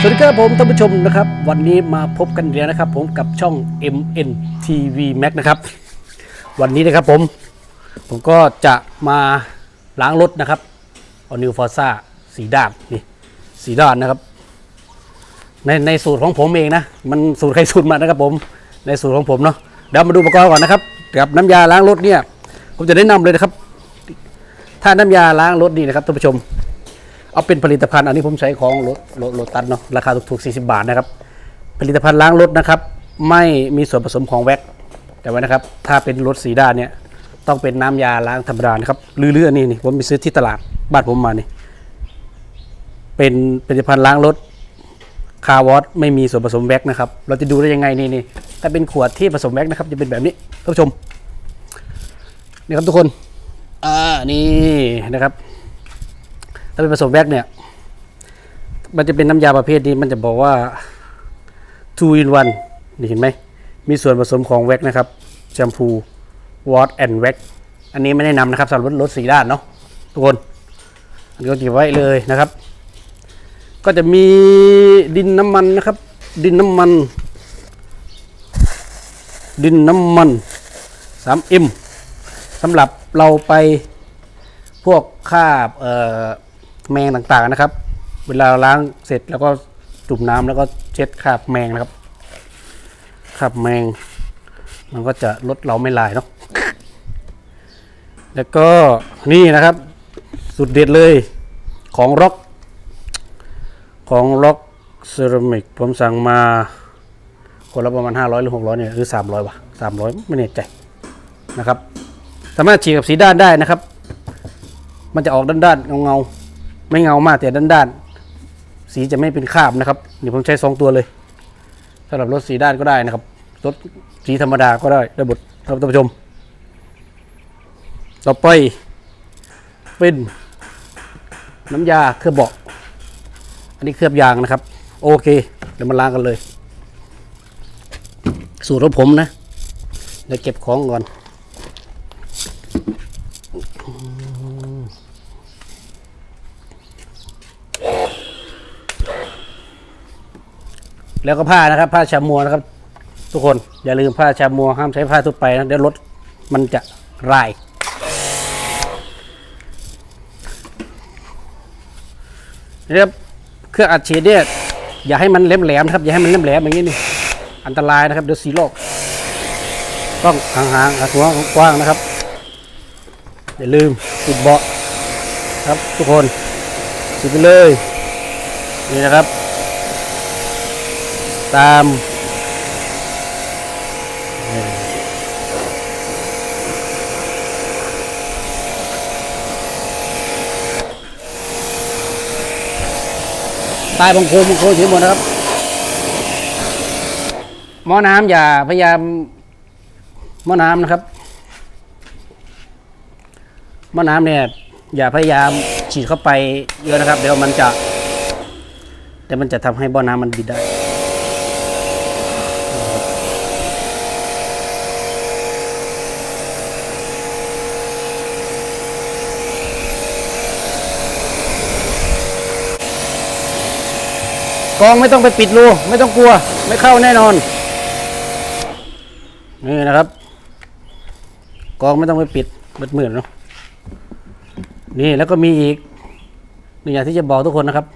สวัสดีครับผมท่านผู้ชมนะครับ วันนี้มาพบกันอีกแล้วนะครับ ผมกับช่อง MN TV Max นะครับ วันนี้นะครับผมผมก็จะมาล้างรถนะครับเอานิวฟอร์ซ่าสีด้านนี่สีด้านนะครับ ในในสูตรของผมเองนะ มันสูตรใครสูตรมันะครับผมในสูตรของผมเนาะเดี๋ยวมาดูอุปกรณ์ก่อนนะครับกับน้ำยาล้างรถเนี่ย ผมจะแนะนำเลยนะครับ ถ้าน้ำยาล้างรถนี่นะครับท่านผู้ชม เอาเป็นผลิตภัณฑ์อันนี้ผมใช้ของรถรถรถตันเนาะราคาถูกๆ40 บาทนะครับ ผลิตภัณฑ์ล้างรถนะครับ ไม่มีส่วนผสมของแว็กแต่ว่านะครับ ถ้าเป็นรถสีด้านเนี่ยต้องเป็นน้ำยาล้างธรรมดานะครับลือๆอันนี้นี่ผมไปซื้อที่ตลาดบ้านผมมานี่เป็นผลิตภัณฑ์ล้างรถคาร์วอตไม่มีส่วนผสมแว็กนะครับ เราจะดูได้ยังไงนี่นี่ถ้าเป็นขวดที่ผสมแว็กนะครับ จะเป็นแบบนี้ท่านผู้ชมนี่ครับทุกคนอ่านี่นะครับ ถ้าเป็นผสมแว็กเนี่ย มันจะเป็นน้ำยาประเภทนี้ มันจะบอกว่า two in one นี่เห็นไหม มีส่วนผสมของแว็กนะครับ แชมพูวอตแอนด์แว็กอันนี้ไม่แนะนำนะครับสำหรับรถสีด้านเนาะทุกคนอันนี้ก็เก็บไว้เลยนะครับ ก็จะมีดินน้ำมันนะครับ ดินน้ำมัน ดินน้ำมัน 3M สำหรับเราไปพวกคาบเอ่อ แมงต่างๆนะครับ เวลาล้างเสร็จแล้วก็จุ่มน้ำแล้วก็เช็ดคราบแมงนะครับคราบแมง มันก็จะลดเราไม่ลายเนาะแล้วก็นี่นะครับ สุดเด็ดเลยของร็อกของร็อกเซรามิกผมสั่งมาคนละประมาณ 500 หรือ 600 เนี่ย หรือ 300 ว่ะ 300 ไม่แน่ใจนะครับ สามารถฉีดกับสีด้านได้นะครับ มันจะออกด้านๆเงาๆ ไม่เงามากแต่ด้านๆสีจะไม่เป็นคราบนะครับนี่ผมใช้สองตัวเลยสำหรับรถสีด้านก็ได้นะครับรถสีธรรมดาก็ได้ได้หมดครับท่านผู้ชม ต่อไปเป็นน้ำยาเคลือบเบาะอันนี้เคลือบยางนะครับ โอเค เดี๋ยวมาล้างกันเลย สูตรของผมนะเดี๋ยวเก็บของก่อน แล้วก็ผ้านะครับ ผ้าชามัวนะครับ ทุกคนอย่าลืมผ้าชามัวห้ามใช้ผ้าทั่วไปนะเดี๋ยวรถมันจะรายนี่ครับเครื่องอัดฉีดเนี่ยอย่าให้มันแหลมๆครับอย่าให้มันแหลมๆอย่างนี้นี่อันตรายนะครับเดี๋ยวสีโลกต้องห่างๆหัวกว้างนะครับ อย่าลืมติดเบาะครับทุกคนติดไปเลยนี่นะครับ ตามตายบางโคมบางโคมเฉยหมดนะครับ หม้อน้ำอย่าพยายามหม้อน้ำนะครับหม้อน้ำเนี่ยอย่าพยายามฉีดเข้าไปเยอะนะครับ เดี๋ยวมันจะเดี๋ยวมันจะทำให้บ่อน้ำมันบิดได้ กองไม่ต้องไปปิดรูไม่ต้องกลัว ไม่เข้าแน่นอน นี่นะครับ กองไม่ต้องไปปิดมืดมืดๆเนาะนี่แล้วก็มีอีกหนึ่งอย่างที่จะบอกทุกคนนะครับ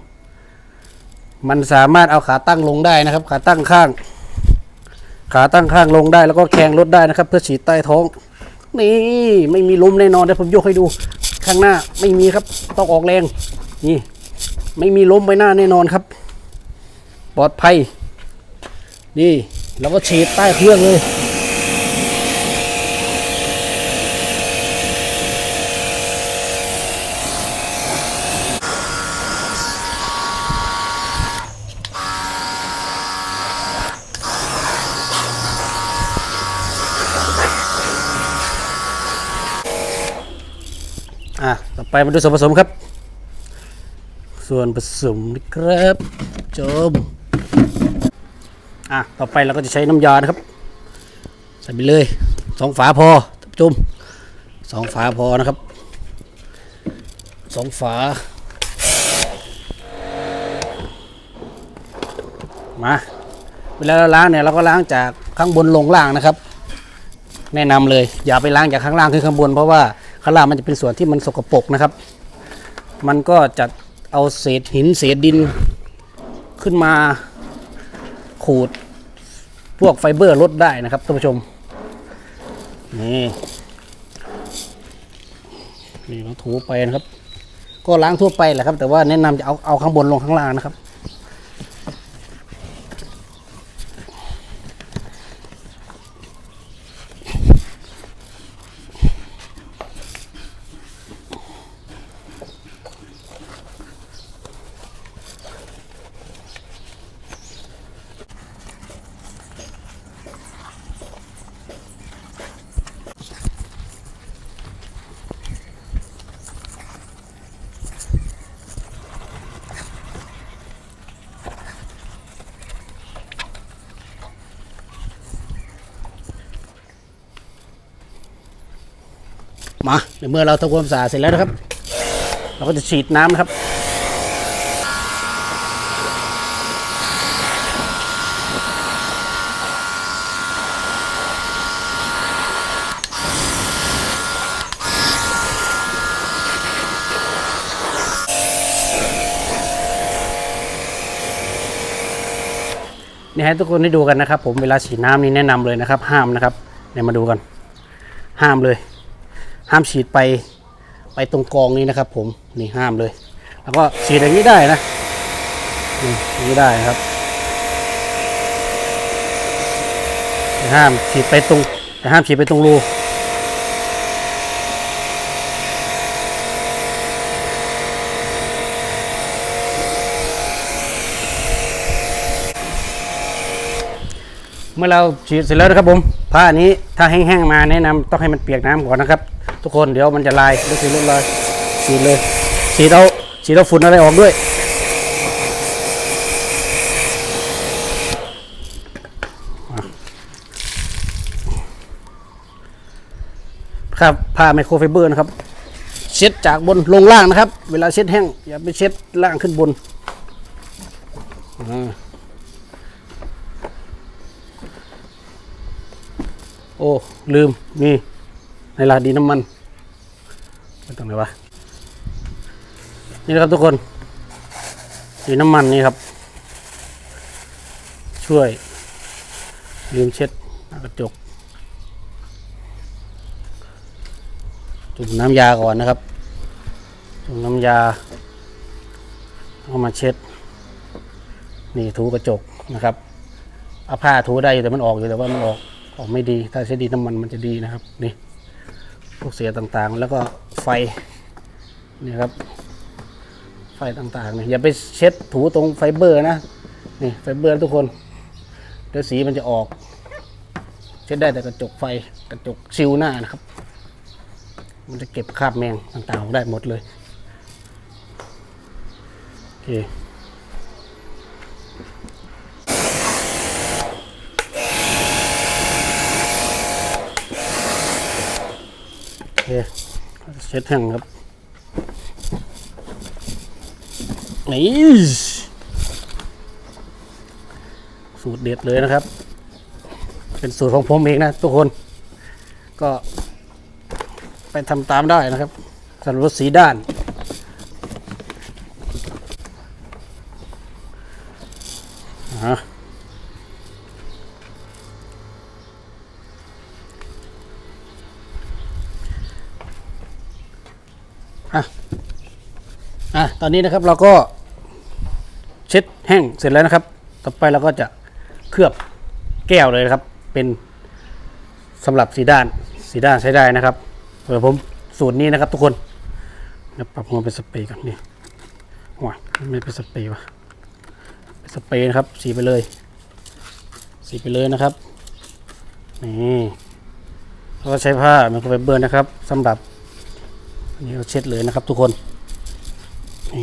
มันสามารถเอาขาตั้งลงได้นะครับ ขาตั้งข้าง ขาตั้งข้างลงได้แล้วก็แขงรถได้นะครับ เพื่อฉีดใต้ท้อง นี่ไม่มีลมแน่นอนเดี๋ยวผมยกให้ดูข้างหน้าไม่มีครับ ต้องออกแรง นี่ ไม่มีลมไปหน้าแน่นอนครับ ปลอดภัย นี่เราก็ฉีดใต้เครื่องเลยอะ ต่อไปมาดูส่วนผสมครับ ส่วนผสมนะครับจม อะต่อไปเราก็จะใช้น้ำยานะครับ ใส่ไปเลยสองฝาพอจุ่มสองฝาพอนะครับสองฝา มาเวลาเราล้างเนี่ยเราก็ล้างจากข้างบนลงล่างนะครับ แนะนำเลยอย่าไปล้างจากข้างล่างขึ้นข้างบน เพราะว่าข้างล่างมันจะเป็นส่วนที่มันสกปรกนะครับ มันก็จะเอาเศษหินเศษดินขึ้นมา ขูด พวกไฟเบอร์ลดได้นะครับท่านผู้ชม นี่นี่เราถูไปนะครับ ก็ล้างทั่วไปแหละครับ แต่ว่าแนะนำจะเอาเอาข้างบนลงข้างล่างนะครับ มาในเมื่อเราทำความสะอาดเสร็จแล้วนะครับ เราก็จะฉีดน้ำนะครับนี่ให้ทุกคนได้ดูกันนะครับ ผมเวลาฉีดน้ำนี่แนะนำเลยนะครับ ห้ามนะครับเนี่ยมาดูกัน ห้ามเลย ห้ามฉีดไปไปตรงกองนี้นะครับ ผมนี่ห้ามเลย แล้วก็ฉีดอย่างนี้ได้นะนี่อย่างนี้ได้ครับ ห้ามฉีดไปตรงแต่ห้ามฉีดไปตรงรูเมื่อเราฉีดเสร็จแล้วนะครับผมผ้านี้ถ้าแห้งๆมาแนะนำต้องให้มันเปียกน้ำก่อนนะครับ ทุกคนเดี๋ยวมันจะลายแล้วฉีดลดลยฉีเลยฉีดเอาฉีดเอาฝุ่นอะไรออกด้วยครับผ้าไมโครไฟเบอร์นะครับ เช็ดจากบนลงล่างนะครับ เวลาเช็ดแห้งอย่าไปเช็ดล่างขึ้นบนอโอ้ ลืม นี่ ในลาดีน้ำมันไปตรงไหนวะนี่นะครับทุกคนดีน้ำมันนี่ครับ ช่วย ลืมเช็ดกระจก จุ่มน้ำยาก่อนนะครับ จุ่มน้ำยาเอามาเช็ด นี่ถูกระจกนะครับเอาผ้าถูได้แต่มันออกอยู่แต่ว่ามันออกออกไม่ดี ถ้าใช้ดีน้ำมันมันจะดีนะครับนี่ พวกเสียต่างๆ แล้วก็ไฟนี่ครับ ไฟต่างๆเนี่ยอย่าไปเช็ดถูตรงไฟเบอร์นะนี่ไฟเบอร์ทุกคนเดี๋ยวสีมันจะออก เช็ดได้แต่กระจกไฟกระจกซิลหน้านะครับ มันจะเก็บคราบแมงต่างๆ ได้หมดเลยโอเค เคเช็ดแห้งครับ นี่สูตรเด็ดเลยนะครับ เป็นสูตรของผมเองนะทุกคน ก็ไปทำตามได้นะครับสำหรับรถสีด้าน อะตอนนี้นะครับเราก็เช็ดแห้งเสร็จแล้วนะครับ ต่อไปเราก็จะเคลือบแก้วเลยนะครับ เป็นสำหรับสีด้านสีด้านใช้ได้นะครับเดี๋ยวผมสูตรนี้นะครับ ทุกคนเดี๋ยวปรับหัวเป็นสเปรย์ก่อนนี่ว้าไม่เป็นสเปรย์วะเป็นสเปรย์นะครับ สีไปเลย สีไปเลยนะครับนี่เราก็ใช้ผ้าไมโครไฟเบอร์นะครับสำหรับอันนี้เราเช็ดเลยนะครับ ทุกคน เ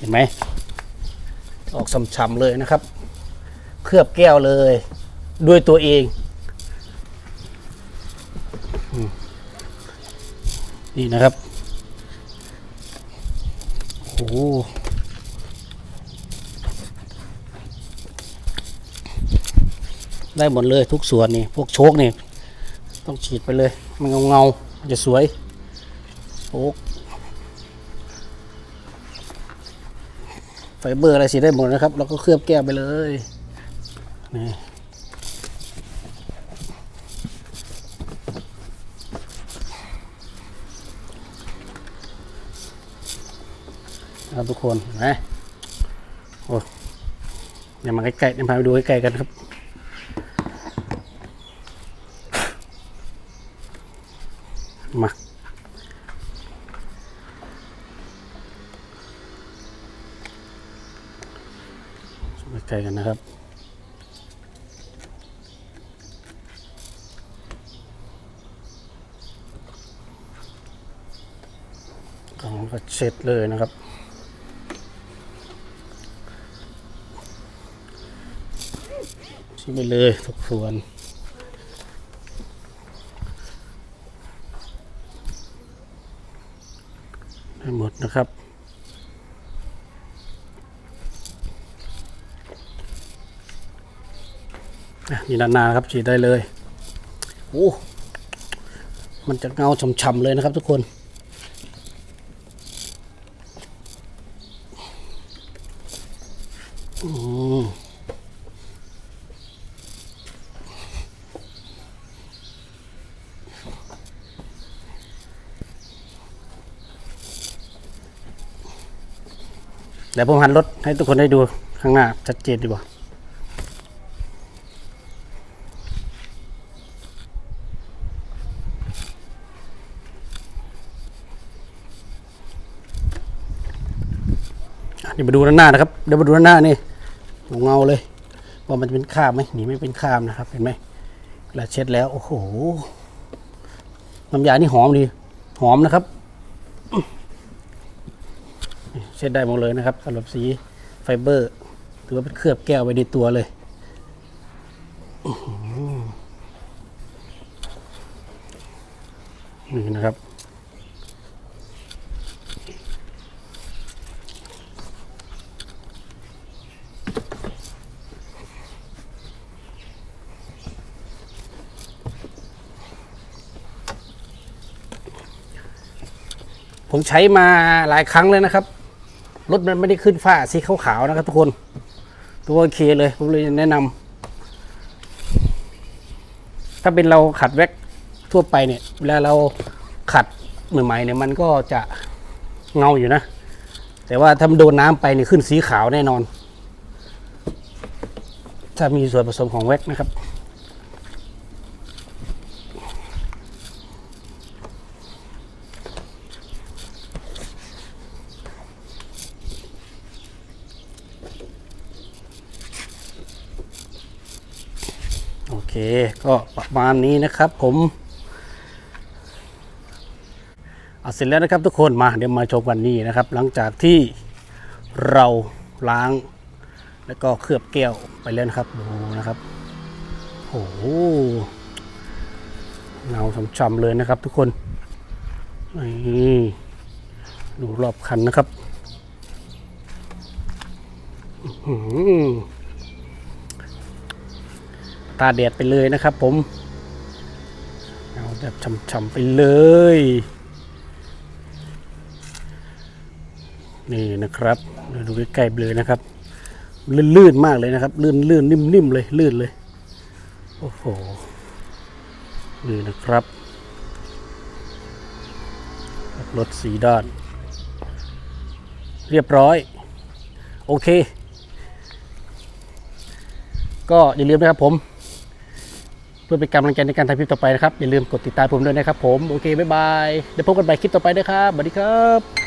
ห็นไหมออกฉ่ำเลยนะครับ เคลือบแก้วเลย ด้วยตัวเองนี่นะครับโอ้ได้หมดเลยทุกส่วนนี่พวกโชกนี่ ต้องฉีดไปเลย มันเงาเงาจะสวยโชก ไฟเบอร์อะไรสีได้หมดนะครับ เราก็เคลือบแก้วไปเลยนี่ครับทุกคนนะโอ้เดี๋ยวมาใกล้ๆเดี๋ยวพาไปดูใกล้ๆกันครับ มา ใกล้กันนะครับ กล่องก็เช็ดเลยนะครับ ชิ้นไปเลยทุกส่วนได้หมดนะครับ อะ นี่นานๆนะครับฉีดได้เลยโอ้มันจะเงาช่ำๆเลยนะครับทุกคน อืมเดี๋ยวผมหันรถให้ทุกคนได้ดูข้างหน้าชัดเจนดีกว่า อะนี่มาดูด้านหน้านะครับเดี๋ยวมาดูด้านหน้านี่เงาเลย ว่ามันจะเป็นคราบไหมนี่ไม่เป็นคราบนะครับ เห็นไหมเวลาเช็ดแล้วโอ้โหน้ำยานี่หอมดีหอมนะครับเช็ดได้หมดเลยนะครับสำหรับสีไฟเบอร์ถือว่าเป็นเคลือบแก้วไปในตัวเลยนี่นะครับ ผมใช้มาหลายครั้งเลยนะครับ รถมันไม่ได้ขึ้นฝ้าสีขาวๆนะครับทุกคน ตัวโอเคเลยผมเลยแนะนำถ้าเป็นเราขัดแว็กทั่วไปเนี่ยเวลาเราขัดใหม่ๆเนี่ยมันก็จะเงาอยู่นะ แต่ว่าถ้ามันโดนน้ำไปเนี่ยขึ้นสีขาวแน่นอน ถ้ามีส่วนผสมของแว็กนะครับ เคก็ประมาณนี้นะครับผมเอาเสร็จแล้วนะครับทุกคนมาเดี๋ยวมาชมกันนี่นะครับ หลังจากที่เราล้าง แล้วก็เคลือบแก้วไปแล้วนะครับดูนะครับโอ้โหเงาช่ำๆเลยนะครับ ทุกคนนี่ดูรอบคันนะครับ อื้อหือ ตาแดดไปเลยนะครับ ผม เอาแบบฉ่ำๆไปเลย นี่นะครับดูใกล้ๆเลยนะครับ ลื่นๆมากเลยนะครับ ลื่นๆนิ่มๆเลยลื่นเลย โอ้โหนี่นะครับรถสีด้าน เรียบร้อย โอเค ก็อย่าลืมนะครับผม พื่อเป็นกำลังใจในการทำคลิปต่อไปนะครับ อย่าลืมกดติดตามผมด้วยนะครับผม โอเค บ๊ายบาย เดี๋ยวพบกันใหม่คลิปต่อไปนะครับสวัสดีครับ